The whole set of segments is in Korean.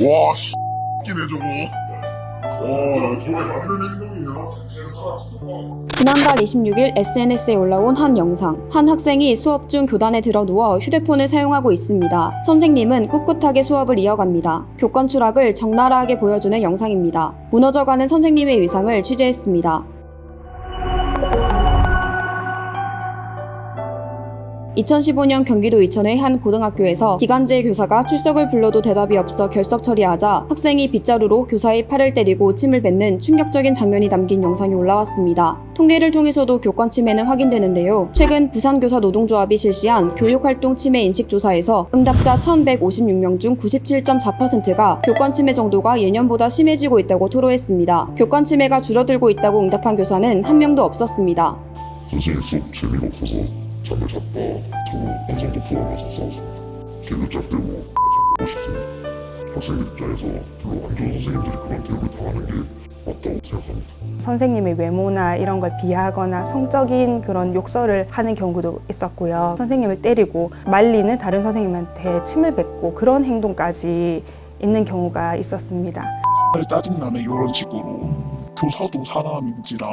와, 씨, 끼네 저거. 지난달 26일 SNS에 올라온 한 영상. 한 학생이 수업 중 교단에 들어 누워 휴대폰을 사용하고 있습니다. 선생님은 꿋꿋하게 수업을 이어갑니다. 교권 추락을 적나라하게 보여주는 영상입니다. 무너져가는 선생님의 위상을 취재했습니다. 2015년 경기도 이천의 한 고등학교에서 기간제 교사가 출석을 불러도 대답이 없어 결석 처리하자 학생이 빗자루로 교사의 팔을 때리고 침을 뱉는 충격적인 장면이 담긴 영상이 올라왔습니다. 통계를 통해서도 교권 침해는 확인되는데요. 최근 부산교사 노동조합이 실시한 교육활동 침해 인식조사에서 응답자 1156명 중 97.4%가 교권 침해 정도가 예년보다 심해지고 있다고 토로했습니다. 교권 침해가 줄어들고 있다고 응답한 교사는 한 명도 없었습니다. 선생님 수업 재미가 없어서 잠을 잤다. 저거 완성도 포함해서 싸웠습니다. 개그 짝대고 하고 싶습니다. 학생들 입장에서 별로 안 좋은 선생님들이 그런 대우를 당하는 게 맞다고 생각합니다. 선생님의 외모나 이런 걸 비하하거나 성적인 그런 욕설을 하는 경우도 있었고요. 선생님을 때리고 말리는 다른 선생님한테 침을 뱉고 그런 행동까지 있는 경우가 있었습니다. 정말 짜증나네 이런 식으로 교사도 사람인지라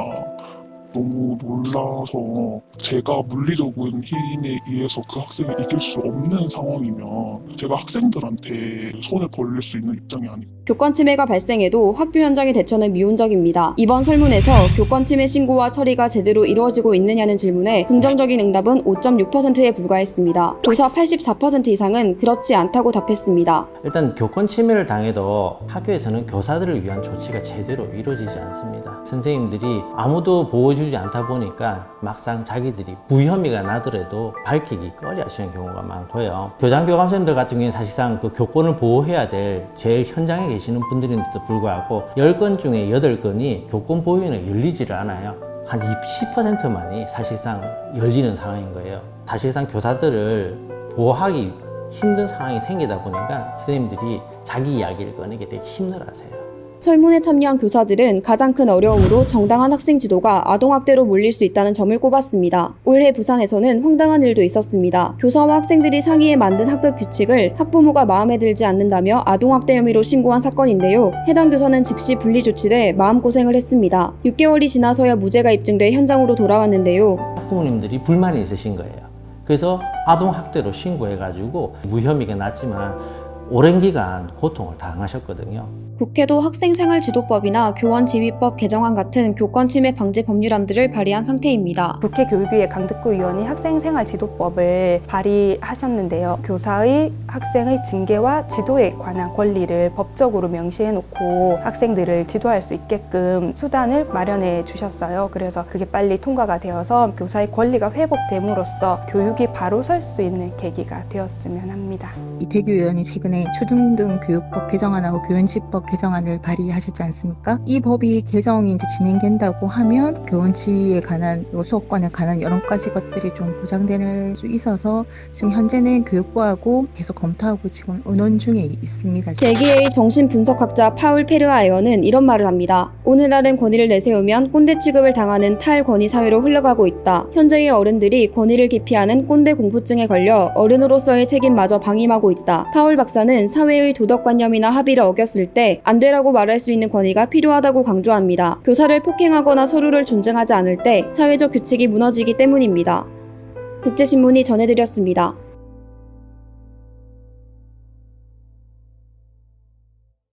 너무 놀라서 제가 물리적인 힘에 의해서 그 학생을 이길 수 없는 상황이면 제가 학생들한테 손을 벌릴 수 있는 입장이 아니고 교권 침해가 발생해도 학교 현장의 대처는 미온적입니다. 이번 설문에서 교권 침해 신고와 처리가 제대로 이루어지고 있느냐는 질문에 긍정적인 응답은 5.6%에 불과했습니다. 교사 84% 이상은 그렇지 않다고 답했습니다. 일단 교권 침해를 당해도 학교에서는 교사들을 위한 조치가 제대로 이루어지지 않습니다. 선생님들이 아무도 보호 해주지 않다 보니까 막상 자기들이 무혐의가 나더라도 밝히기 꺼려 하시는 경우가 많고요. 교장 교감선생님들 같은 경우에 사실상 그 교권을 보호해야 될 제일 현장에 계시는 분들인데도 불구하고 10건 중에 8건이 교권 보호위원회 열리지를 않아요. 한 10%만이 사실상 열리는 상황인 거예요. 사실상 교사들을 보호하기 힘든 상황이 생기다 보니까 선생님들이 자기 이야기를 꺼내게 되게 힘들어하세요. 설문에 참여한 교사들은 가장 큰 어려움으로 정당한 학생 지도가 아동학대로 몰릴 수 있다는 점을 꼽았습니다. 올해 부산에서는 황당한 일도 있었습니다. 교사와 학생들이 상의해 만든 학급 규칙을 학부모가 마음에 들지 않는다며 아동학대 혐의로 신고한 사건인데요. 해당 교사는 즉시 분리 조치돼 마음고생을 했습니다. 6개월이 지나서야 무죄가 입증돼 현장으로 돌아왔는데요. 학부모님들이 불만이 있으신 거예요. 그래서 아동학대로 신고해가지고 무혐의가 났지만 오랜 기간 고통을 당하셨거든요. 국회도 학생생활지도법이나 교원지휘법 개정안 같은 교권 침해 방지 법률안들을 발의한 상태입니다. 국회 교육위의 강득구 의원이 학생생활지도법을 발의하셨는데요. 교사의 학생의 징계와 지도에 관한 권리를 법적으로 명시해 놓고 학생들을 지도할 수 있게끔 수단을 마련해 주셨어요. 그래서 그게 빨리 통과가 되어서 교사의 권리가 회복됨으로써 교육이 바로 설 수 있는 계기가 되었으면 합니다. 이태규 의원이 최근에 초등등 교육법 개정안하고 교원시법 개정안을 발의하셨지 않습니까? 이 법이 개정이 이제 진행된다고 하면 교원치에 관한 요 수업권에 관한 여러 가지 것들이 좀 보장될 수 있어서 지금 현재는 교육부하고 계속 검토하고 지금 의논 중에 있습니다. 제2의 정신분석학자 파울 페르아 의원은 이런 말을 합니다. 오늘날은 권위를 내세우면 꼰대 취급을 당하는 탈권위 사회로 흘러가고 있다. 현재의 어른들이 권위를 기피하는 꼰대 공포증에 걸려 어른으로서의 책임마저 방임하고 있다. 파울 박사 는 사회의 도덕관념이나 합의를 어겼을 때 안 되라고 말할 수 있는 권위가 필요하다고 강조합니다. 교사를 폭행하거나 서로를 존중하지 않을 때 사회적 규칙이 무너지기 때문입니다. 국제신문이 전해드렸습니다.